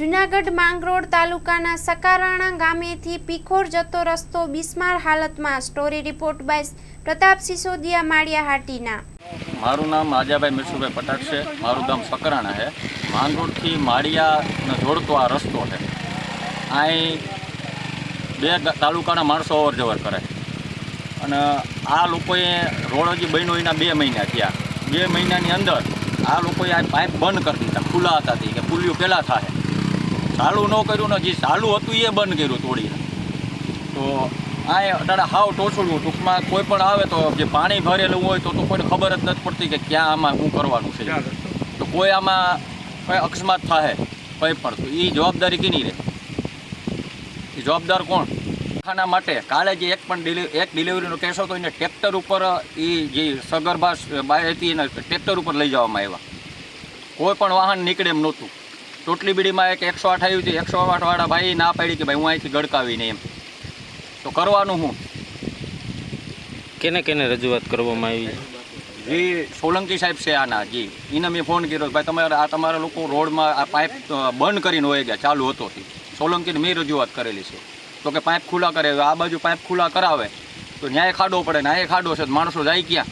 જુનાગઢ માંગરોળ તાલુકાના સકારાણા ગામેથી પીખોર જતો રસ્તો બિસ્માર હાલતમાં. Story report by Pratap Sisodiya Maliya Hatina. મારું નામ આજાભાઈ મિરસુભાઈ પટાક છે. મારું ગામ સકરાણા છે. માંગરોળથી માળિયાને જોડતો આ રસ્તો છે. અહીં બે તાલુકાના માણસો અવર જવર કરે. અને આ લોકોએ રોડ હજી બન્યો એના બે મહિના થયા. બે મહિનાની અંદર આ લોકોએ આ પાઇપ બંધ કરી દીધા. ખુલ્લા હતા કે પુલિયો પહેલાં થાય ચાલુ ન કર્યું ને જે ચાલુ હતું એ બંધ કર્યું તોડીને તો આ અટાણે હાવ ટોછડું ટૂંકમાં કોઈ પણ આવે તો જે પાણી ભરેલું હોય તો તો કોઈને ખબર જ નથી પડતી કે ક્યાં આમાં શું કરવાનું છે. તો કોઈ આમાં કોઈ અકસ્માત થાય કંઈ પણ. તો એ જવાબદારી કેની રહે એ જવાબદાર કોણ? ખાના માટે. કાલે જે એક પણ ડિલિવરી એક ડિલિવરીનો કેસ હતો એને ટ્રેક્ટર ઉપર એ જે સગર્ભા બાય હતી એને ટ્રેક્ટર ઉપર લઈ જવામાં આવ્યા. કોઈ પણ વાહન નીકળે એમ નહોતું. ટોટલી બીડીમાં એક એકસો આઠ આવ્યું છે. એકસો આઠ વાળા ભાઈ ના પાડી કે ભાઈ હું અહીંથી ગડકાવીને એમ. તો કરવાનું હું? કેને કેને રજૂઆત કરવામાં આવી? જે સોલંકી સાહેબ છે આના જી. એને મેં ફોન કર્યો ભાઈ તમારે આ તમારા લોકો રોડમાં આ પાઇપ બંધ કરીને હોય ગયા ચાલુ હતો સોલંકીને મેં રજૂઆત કરેલી છે. તો કે પાઇપ ખુલ્લા કરે આ બાજુ પાઇપ ખુલ્લા કરાવે તો ન્યાય ખાડો પડે ન્યાય ખાડો છે તો માણસો જાય ક્યાં?